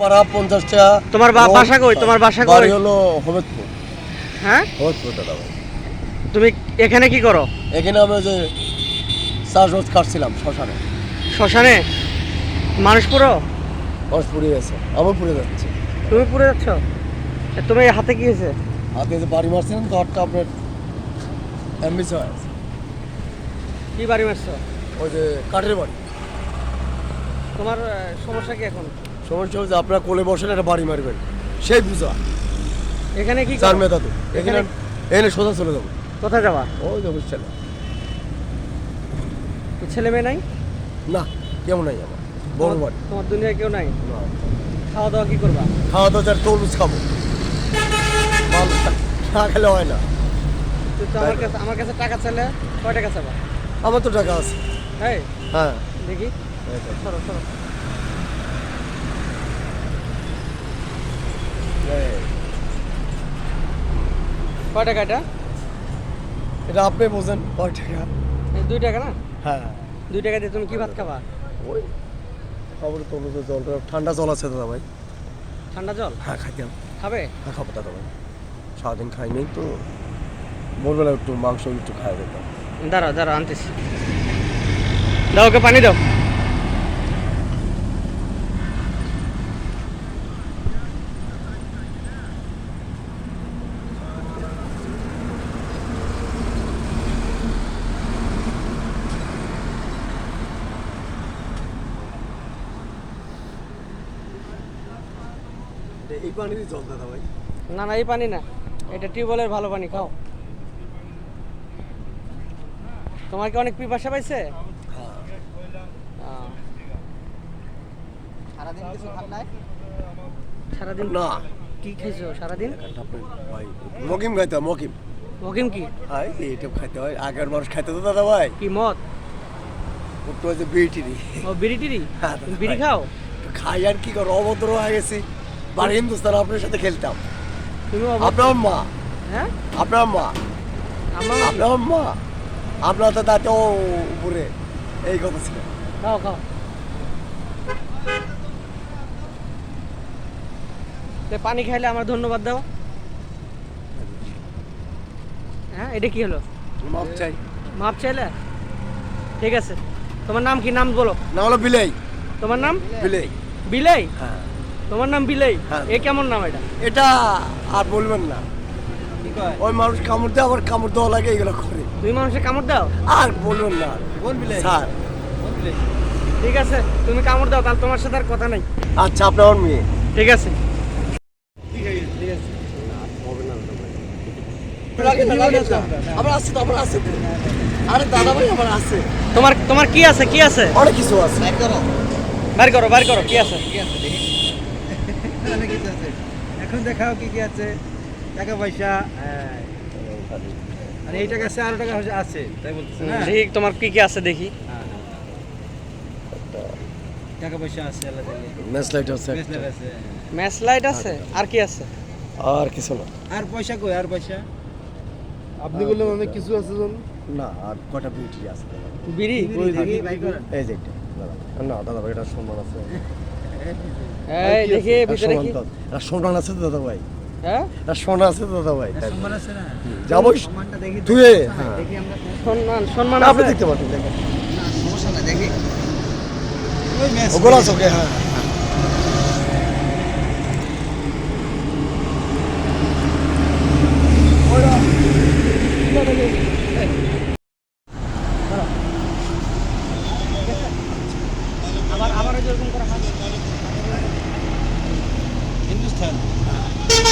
পাড়া পঞ্চাশ টাকা তোমার বাসা কই? তোমার বাসা কই? বাড়ি হলো হমেদপুর। হ্যাঁ? হমেদপুর দাদা ভাই তুমি এখানে কি করো? এখানে আমি যে চাষবাস কাটছিলাম শ্মশানে। শ্মশানে? মানুষ পুরো? মাছ পুড়ে গেছে। আমি পুড়ে যাচ্ছে। তুমি পুরো যাচ্ছ? তুমি হাতে কি হয়েছে? হাতে যে বাড়ি মারছিলেন তো হাতটা আপনার হয়ে কি বাড়ি মারছো? ওই যে কাঠের বাড়ি। তোমার সমস্যা কি এখন? সমস্যা হচ্ছে আপনার কোলে বসেন একটা বাড়ি মারবেন। সেই পূজা এখানে কি চার? মেধা তো। এখানে এখানে- সোজা চলে যাব। কোথায় যাবা? ওই যাব ছেলে ছেলে মেয়ে নাই? না কেমন নাই আমার। বড় বাড়ি। তোমার দুনিয়ায় কেউ নাই? না। খাওয়া দাওয়া কি করবা? খাওয়া দাওয়া যার তরমুজ খাব। না খেলে হয় না। আমার কাছে আমার কাছে টাকা চাইলে কয় টাকা চাবা আমার তো টাকা আছে। এই হ্যাঁ। দেখি। সরো সরো। কয় টাকা এটা? এটা আপনি বোঝেন কয় টাকা? দুই টাকা না? হ্যাঁ। দুই টাকা দিয়ে তুমি কি ভাত খাবা? ওই খাবার তরমুজের জলটা ঠান্ডা জল আছে দাদা ভাই। ঠান্ডা জল? হ্যাঁ খাইতাম খাবে? হ্যাঁ খাব দাদা ভাই। সারাদিন খাই নেই তো। ভোরবেলা একটু মাংস একটু দিতাম দাঁড়াও দাঁড়াও আনতেছি। দাও ওকে পানি দাও। এই পানিরই জল দাদা ভাই। না না এই পানি না। এটা টিউবওয়েলের ভালো পানি খাও। তোমার কি অনেক পিপাসা পাইছে? আহ। সারাদিন না। কি খাইছো সারাদিন? ভাই মকিম খাইতাম মকিম মকিম কি? হাই এইটা খাইতে হয় আগের মানুষ খাইতে তো দাদা ভাই। কি মদ? একটু হচ্ছে বিটিরি ও বিড়ি টিড়ি? হ্যাঁ, তুমি বিড়ি খাও? খাই আর কি করো অভদ্র হয়ে গেছি। বাড়ি হিন্দুস্তান আপনার সাথে খেলতাম। তুমি আপনার মা হ্যাঁ? আপনার মা আমার? আপনার মা আপনার তো দাঁতে ও উপরে। এই কথা ছিল। খাও খাও। পানি খাইলে আমার ধন্যবাদ দাও। হ্যাঁ এটা কি হলো? মাপ চাই। মাপ চাইলে? ঠিক আছে। তোমার নাম কি? নাম বলো। না হলো বিলাই। তোমার নাম? বিলাই। বিলাই? হ্যাঁ। তোমার নাম বিলাই? হ্যাঁ। এ কেমন নাম এটা? এটা আর বলবেন না। কি কয়? ওই মানুষ কামড় দেয় আবার কামড় দেওয়া লাগে এগুলো করে। তুমি মানুষে কামড় দাও? আর বলবেন না। কোন বিলেই? স্যার। ঠিক আছে তুমি কামড় দাও তাহলে তোমার সাথে আর কথা নাই। আচ্ছা আপনার আমার মেয়ে। ঠিক আছে। আমার আছে তো আমার আছে তো। আরে দাদা ভাই আমার আছে তোমার তোমার কি আছে কি আছে? অনেক কিছু আছে। বার করো বার করো কি আছে? অনেক কিছু আছে। এখন দেখাও কি কি আছে। টাকা পয়সা হ্যাঁ। আর এই টাকা আছে আরও টাকা আছে। তাই বলতেছে। না দেখি তোমার কি কি আছে দেখি। হ্যাঁ। টাকা পয়সা আছে আল্লাহ ম্যাচ লাইট আছে ম্যাচ লাইট আছে আর কি আছে? আর কিছু না। আর পয়সা কই আর পয়সা? আপনি বললেন অনেক কিছু আছে জন। না আর কটা বিউটি আছে? বিড়ি? এই যে দাদা না দাদা ভাই এটা সম্মান আছে। এই দেখি ভিতরে কি? তো- আছে দাদা ভাই? হ্যাঁ? এটা সোনা আছে দাদা ভাই? তাই- আছে না? যাব সম্মানটা হ্যাঁ। দেখি সম্মান সম্মান আপনি দেখতে পাচ্ছেন দেখেন। সমস্যা নাই দেখি। ওগুলো আছে ওকে হ্যাঁ। আবার আবার ওরকম করে হাত 嗯。